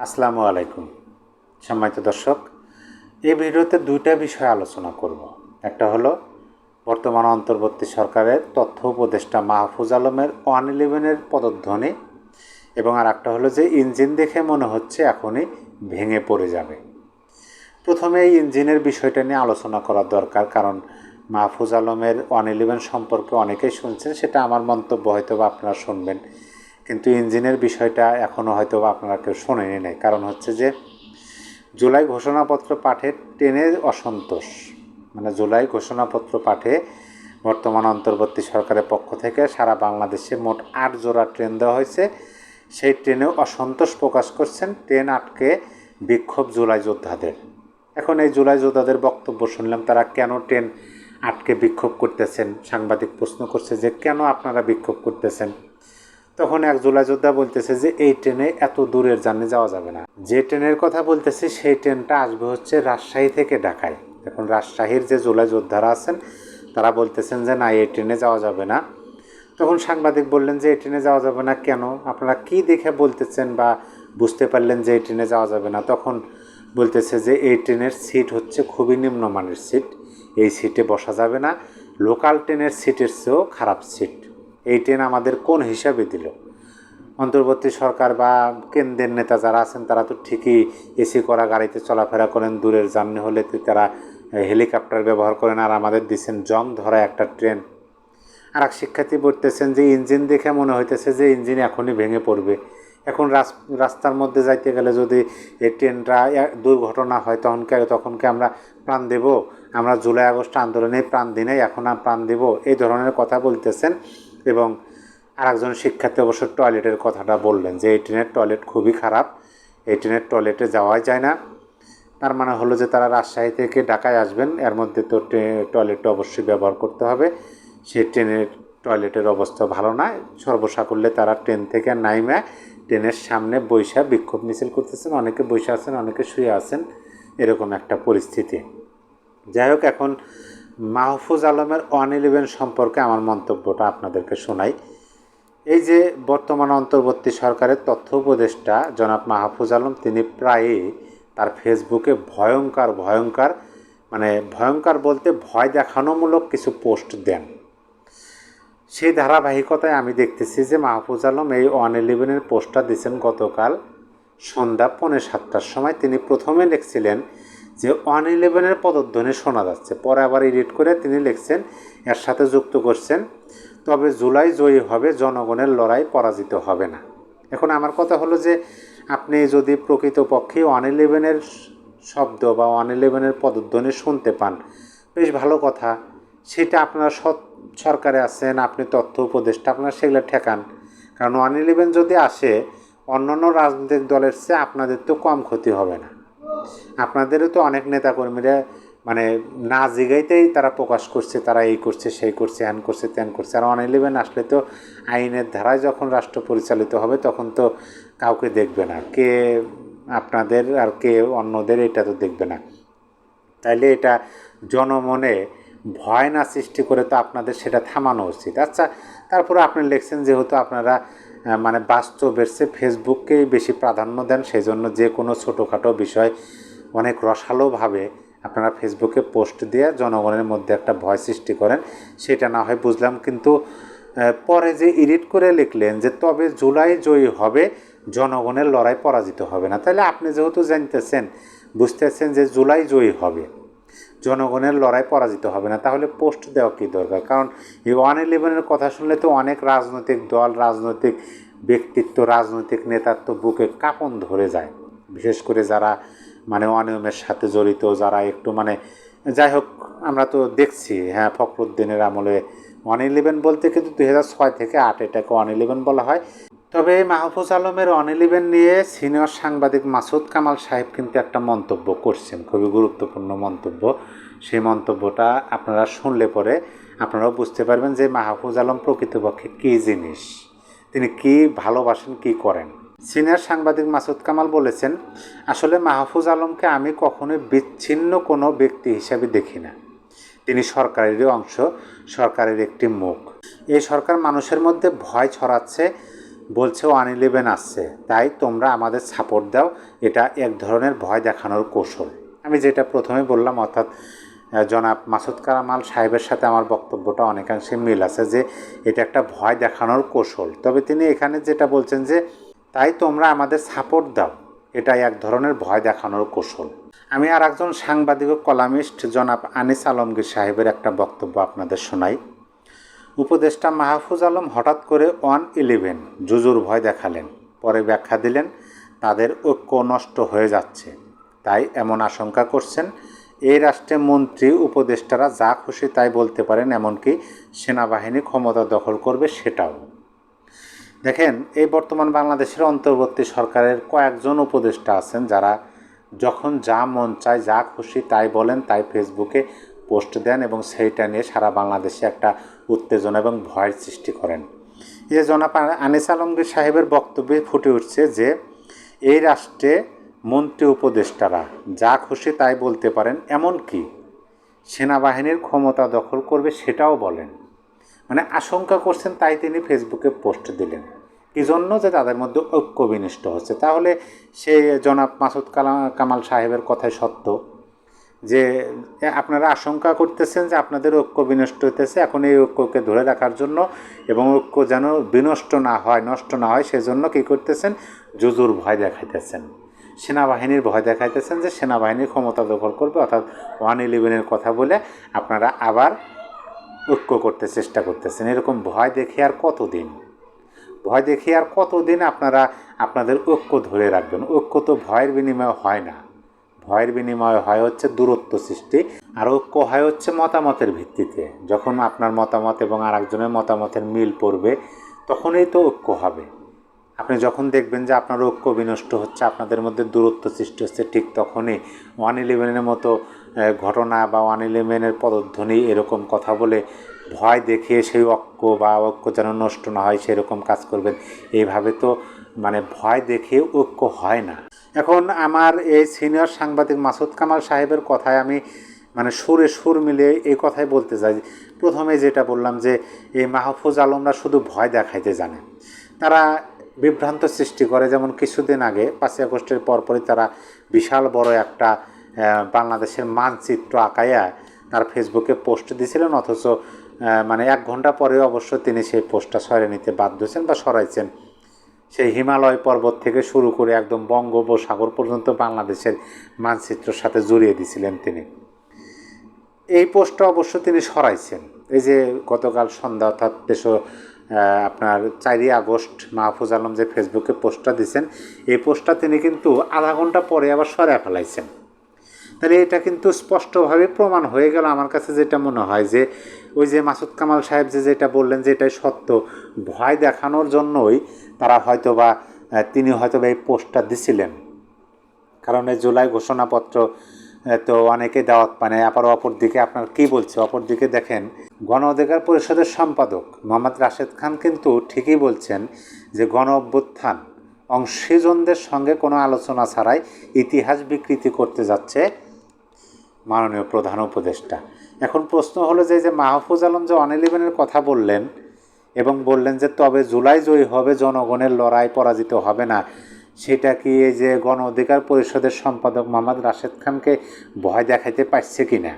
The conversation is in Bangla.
আসসালামু আলাইকুম। সম্মানিত দর্শক, এই ভিডিওতে দুইটা বিষয় আলোচনা করব। একটা হলো, বর্তমান অন্তর্বর্তী সরকারের তথ্য উপদেষ্টা মাহফুজ আলমের ওয়ান ইলেভেনের পদধ্বনি এবং আর একটা হলো যে, ইঞ্জিন দেখে মনে হচ্ছে এখনই ভেঙে পড়ে যাবে। প্রথমে এই ইঞ্জিনের বিষয়টা নিয়ে আলোচনা করা দরকার, কারণ মাহফুজ আলমের ওয়ান ইলেভেন সম্পর্কে অনেকেই শুনছেন, সেটা আমার মন্তব্য হয়তো বা আপনারা শুনবেন। কিন্তু ইঞ্জিনের বিষয়টা এখনও হয়তো আপনারা কেউ শোনেনি নাই। কারণ হচ্ছে যে, জুলাই ঘোষণাপত্র পাঠে ট্রেনে অসন্তোষ। মানে জুলাই ঘোষণাপত্র পাঠে বর্তমান অন্তর্বর্তী সরকারের পক্ষ থেকে সারা বাংলাদেশে মোট আট জোড়া ট্রেন দেওয়া হয়েছে। সেই ট্রেনেও অসন্তোষ প্রকাশ করছেন ট্রেন আটকে বিক্ষোভ জুলাই যোদ্ধাদের। এখন এই জুলাই যোদ্ধাদের বক্তব্য শুনলাম, তারা কেন ট্রেন আটকে বিক্ষোভ করতেছেন? সাংবাদিক প্রশ্ন করছে যে, কেন আপনারা বিক্ষোভ করতেছেন? তখন এক যোদ্ধা বলতেছে যে, এই ট্রেনে এত দূরের জার্নি যাওয়া যাবে না। যে ট্রেনের কথা বলতেছে, সেই ট্রেনটা আসবে হচ্ছে রাজশাহী থেকে ঢাকায়। এখন রাজশাহীর যে যোদ্ধারা আছেন, তারা বলতেছেন যে, না, এই ট্রেনে যাওয়া যাবে না। তখন সাংবাদিক বললেন যে, এই ট্রেনে যাওয়া যাবে না কেন? আপনারা কি দেখে বলতেছেন বা বুঝতে পারলেন যে, এই ট্রেনে যাওয়া যাবে না? তখন বলতেছে যে, এই ট্রেনের সিট হচ্ছে খুবই নিম্নমানের সিট। এই সিটে বসা যাবে না। লোকাল ট্রেনের সিটের চেয়েও খারাপ সিট। এই ট্রেন আমাদের কোন হিসাবে দিল? অন্তর্বর্তী সরকার বা কেন্দ্রের নেতা যারা আছেন, তারা তো ঠিকই এসি করা, গাড়িতে চলাফেরা করেন, দূরের জার্নি হলে তো তারা হেলিকপ্টার ব্যবহার করেন আর আমাদের দিচ্ছেন জং ধরা একটা ট্রেন। আর এক শিক্ষার্থী বলতেছেন যে, ইঞ্জিন দেখে মনে হইতেছে যে, ইঞ্জিন এখনই ভেঙে পড়বে। এখন রাস্তার মধ্যে যাইতে গেলে যদি এই ট্রেনটা দুর্ঘটনা হয় তখনকে তখনকে আমরা প্রাণ দেব? আমরা জুলাই আগস্ট আন্দোলনে প্রাণ দিনে এখন আর প্রাণ দেব? এই ধরনের কথা বলতেছেন। এবং আরেকজন শিক্ষার্থী অবশ্য টয়লেটের কথাটা বললেন যে, এই ট্রেনের টয়লেট খুবই খারাপ। এই ট্রেনের টয়লেটে যাওয়াই যায় না। তার মানে হলো যে, তারা রাজশাহী থেকে ঢাকায় আসবেন। এর মধ্যে তো টয়লেটটা অবশ্যই ব্যবহার করতে হবে। সেই ট্রেনের টয়লেটের অবস্থা ভালো না। সর্বসাকুল্যে তারা ট্রেন থেকে নাইমে ট্রেনের সামনে বৈশা বিক্ষোভ মিছিল করতেছেন। অনেকে বৈশা আছেন, অনেকে শুয়ে আছেন। এরকম একটা পরিস্থিতি। যাই হোক, এখন মাহফুজ আলমের ওয়ান ইলেভেন সম্পর্কে আমার মন্তব্যটা আপনাদেরকে শোনাই। এই যে বর্তমান অন্তর্বর্তী সরকারের তথ্য উপদেষ্টা জনাব মাহফুজ আলম, তিনি প্রায়ই তার ফেসবুকে ভয়ঙ্কর ভয়ঙ্কর মানে ভয়ঙ্কর বলতে ভয় দেখানোমূলক কিছু পোস্ট দেন। সেই ধারাবাহিকতায় আমি দেখতেছি যে মাহফুজ আলম এই ওয়ান ইলেভেনের পোস্টটা দিয়েছেন গতকাল সন্ধ্যা পৌনে সাতটার সময়। তিনি প্রথমে লিখছিলেন যে ওয়ান ইলেভেনের পদধ্বনি শোনা যাচ্ছে। পরে আবার এডিট করে তিনি লিখছেন, এর সাথে যুক্ত করছেন, তবে জুলাই জয়ী হবে, জনগণের লড়াই পরাজিত হবে না। এখন আমার কথা হলো যে, আপনি যদি প্রকৃতপক্ষে ওয়ান ইলেভেনের শব্দ বা ওয়ান ইলেভেনের পদধ্বনি শুনতে পান, বেশ ভালো কথা। সেটা আপনারা সৎ সরকারে আছেন, আপনি তথ্য উপদেষ্টা, আপনারা সেগুলো ঠেকান। কারণ ওয়ান ইলেভেন যদি আসে, অন্যান্য রাজনৈতিক দলের চেয়ে আপনাদের তো কম ক্ষতি হবে না। আপনাদেরও তো অনেক নেতাকর্মীরা মানে না জিগাইতেই তারা প্রকাশ করছে, তারা এই করছে, সেই করছে, হ্যান করছে, ত্যান করছে। আর ওয়ান ইলেভেন আসলে তো আইনের ধারায় যখন রাষ্ট্র পরিচালিত হবে তখন তো কাউকে দেখবে না। কে আপনাদের আর কে অন্যদের এটা তো দেখবে না। তাইলে এটা জনমনে ভয় না সৃষ্টি করে তো আপনাদের সেটা থামানো উচিত। আচ্ছা তারপরে আপনি লিখছেন যেহেতু আপনারা মানে বাস্তবের চেয়ে ফেসবুককেই বেশি প্রাধান্য দেন সেই জন্য যে কোনো ছোটোখাটো বিষয় অনেক রসালোভাবে আপনারা ফেসবুকে পোস্ট দিয়ে জনগণের মধ্যে একটা ভয় সৃষ্টি করেন, সেটা না হয় বুঝলাম। কিন্তু পরে যে এডিট করে লিখলেন যে তবে জুলাই জয়ী হবে, জনগণের লড়াই পরাজিত হবে না। তাহলে আপনি যেহেতু জানতেছেন, বুঝতেছেন যে জুলাই জয়ী হবে জনগণের লড়াই পরাজিত হবে না। তাহলে পোস্ট দেওয়া কী দরকার? কারণ এই ওয়ান ইলেভেনের কথা শুনলে তো অনেক রাজনৈতিক দল, রাজনৈতিক ব্যক্তিত্ব, রাজনৈতিক নেতার তো বুকে কাঁপন ধরে যায়। বিশেষ করে যারা মানে অনিয়মের সাথে জড়িত, যারা একটু মানে যাই হোক, আমরা তো দেখছি হ্যাঁ ফখরুদ্দিনের আমলে ওয়ান ইলেভেন বলতে কিন্তু দুই হাজার ছয় থেকে আট এটাকে ওয়ান ইলেভেন বলা হয়। তবে মাহফুজ আলমের ইলেভেন নিয়ে সিনিয়র সাংবাদিক মাসুদ কামাল সাহেব কিন্তু একটা মন্তব্য করছেন, খুবই গুরুত্বপূর্ণ মন্তব্য। সেই মন্তব্যটা আপনারা শুনলে পরে আপনারাও বুঝতে পারবেন যে মাহফুজ আলম প্রকৃতপক্ষে কী জিনিস, তিনি কি ভালোবাসেন, কি করেন। সিনিয়র সাংবাদিক মাসুদ কামাল বলেছেন, আসলে মাহফুজ আলমকে আমি কখনোই বিচ্ছিন্ন কোনো ব্যক্তি হিসাবে দেখি না। তিনি সরকারেরই অংশ, সরকারের একটি মুখ। এই সরকার মানুষের মধ্যে ভয় ছড়াচ্ছে বলছে ওয়ান ইলেভেন আসছে। তাই তোমরা আমাদের সাপোর্ট দাও। এটা এক ধরনের ভয় দেখানোর কৌশল। আমি যেটা প্রথমে বললাম, অর্থাৎ জনাব মাসুদ কারামাল সাহেবের সাথে আমার বক্তব্যটা অনেকাংশে মিল আছে যে এটা একটা ভয় দেখানোর কৌশল। তবে তিনি এখানে যেটা বলছেন যে, তাই তোমরা আমাদের সাপোর্ট দাও। এটা এক ধরনের ভয় দেখানোর কৌশল। আমি আর একজন সাংবাদিক কলামিস্ট জনাব আনিস আলমগীর সাহেবের একটা বক্তব্য আপনাদের শোনাই। উপদেষ্টা মাহফুজ আলম হঠাৎ করে ওয়ান ইলেভেন জুজুর ভয় দেখালেন। পরে ব্যাখ্যা দিলেন, তাদের ঐক্য নষ্ট হয়ে যাচ্ছে। তাই এমন আশঙ্কা করছেন। এই রাষ্ট্রে মন্ত্রী, উপদেষ্টারা যা খুশি তাই বলতে পারেন, এমনকি সেনাবাহিনী ক্ষমতা দখল করবে সেটাও। দেখেন, এই বর্তমান বাংলাদেশের অন্তর্বর্তী সরকারের কয়েকজন উপদেষ্টা আছেন যারা যখন যা মন চায়, যা খুশি তাই বলেন, তাই ফেসবুকে পোস্ট দেন এবং সেইটা নিয়ে সারা বাংলাদেশে একটা উত্তেজনা এবং ভয়ের সৃষ্টি করেন। এ জনাব আনিস আলমগীর সাহেবের বক্তব্যে ফুটে উঠছে যে, এই রাষ্ট্রে মন্ত্রী উপদেষ্টারা যা খুশি তাই বলতে পারেন এমনকি সেনাবাহিনীর ক্ষমতা দখল করবে সেটাও বলেন। মানে আশঙ্কা করছেন তাই তিনি ফেসবুকে পোস্ট দিলেন। কি জন্য যে তাদের মধ্যে ঐক্য বিনষ্ট হচ্ছে। তাহলে সে জনাব মাসুদ কালাম কামাল সাহেবের কথাই সত্য। যে আপনারা আশঙ্কা করতেছেন যে আপনাদের ঐক্য বিনষ্ট হইতেছে। এখন এই ঐক্যকে ধরে রাখার জন্য এবং ঐক্য যেন বিনষ্ট না হয়, নষ্ট না হয়, সেজন্য কী করতেছেন? জুজুর ভয় দেখাইতেছেন। সেনাবাহিনীর ভয় দেখাইতেছেন যে সেনাবাহিনীর ক্ষমতা দখল করবে, অর্থাৎ ওয়ান ইলেভেনের কথা বলে আপনারা আবার ঐক্য করতে চেষ্টা করতেছেন। এরকম ভয় দেখে আর কতদিন? ভয় দেখে আর কতদিন আপনারা আপনাদের ঐক্য ধরে রাখবেন? ঐক্য তো ভয়ের বিনিময়ে হয় না। ভয়ের বিনিময়ে হয় হচ্ছে দূরত্ব সৃষ্টি আর ঐক্য হয় হচ্ছে মতামতের ভিত্তিতে। যখন আপনার মতামত এবং আরেকজনের মতামতের মিল পড়বে, তখনই তো ঐক্য হবে। আপনি যখন দেখবেন যে আপনার ঐক্য বিনষ্ট হচ্ছে, আপনাদের মধ্যে দূরত্ব সৃষ্টি হচ্ছে, ঠিক তখনই ওয়ান ইলেভেনের মতো ঘটনা বা ওয়ান ইলেভেনের পদধ্বনি এরকম কথা বলে ভয় দেখিয়ে সেই ঐক্য বা ঐক্য যেন নষ্ট না হয়, সেরকম কাজ করবেন। এইভাবে তো মানে ভয় দেখিয়ে ঐক্য হয় না। এখন আমার এই সিনিয়র সাংবাদিক মাসুদ কামাল সাহেবের কথায় আমি মানে সুরে সুর মিলিয়ে এই কথাই বলতে চাই। প্রথমে যেটা বললাম যে, এই মাহফুজ আলমরা শুধু ভয় দেখাইতে জানে। তারা বিভ্রান্ত সৃষ্টি করে। যেমন কিছুদিন আগে পাঁচই আগস্টের পরপরই তারা বিশাল বড় একটা বাংলাদেশের মানচিত্র আঁকাইয়া তার ফেসবুকে পোস্ট দিয়েছিলেন অথচ মানে এক ঘণ্টা পরে অবশ্য তিনি সেই পোস্টটা সরে নিতে বাধ্য হয়েছেন বা সরাইছেন। সেই হিমালয় পর্বত থেকে শুরু করে একদম বঙ্গোপসাগর পর্যন্ত বাংলাদেশের মানচিত্রের সাথে জড়িয়ে দিয়েছিলেন তিনি। এই পোস্টটা অবশ্য তিনি সরাইছেন। এই যে গতকাল সন্ধ্যা অর্থাৎ তেসো আপনার চারই আগস্ট মাহফুজ আলম যে ফেসবুকে পোস্টটা দিয়েছেন, এই পোস্টটা তিনি কিন্তু আধা ঘণ্টা পরে আবার সরাই ফেলাইছেন। তাহলে এটা কিন্তু স্পষ্টভাবে প্রমাণ হয়ে গেল। আমার কাছে যেটা মনে হয় যে ওই যে মাসুদ কামাল সাহেব যে যেটা বললেন যে এটাই সত্য, ভয় দেখানোর জন্যই তারা হয়তো বা তিনি হয়তো বা এই পোস্টটা দিছিলেন। কারণ এই জুলাই ঘোষণাপত্র তো অনেকে দাওয়াত পানে, আবার অপর দিকে আপনার কি বলছে? অপর দিকে দেখেন, গণ অধিকার পরিষদের সম্পাদক মোহাম্মদ রাশেদ খান কিন্তু ঠিকই বলছেন যে গণ অভ্যুত্থান অংশীজনদের সঙ্গে কোনো আলোচনা ছাড়াই ইতিহাস বিকৃতি করতে যাচ্ছে মাননীয় প্রধান উপদেষ্টা। এখন প্রশ্ন হলো যে যে মাহফুজ আলম যে ওয়ান ইলেভেনের কথা বললেন এবং বললেন যে, তবে জুলাই জয়ী হবে, জনগণের লড়াই পরাজিত হবে না। সেটা কি এই যে গণ অধিকার পরিষদের সম্পাদক মোহাম্মদ রাশেদ খানকে ভয় দেখাইতে পারছে কি না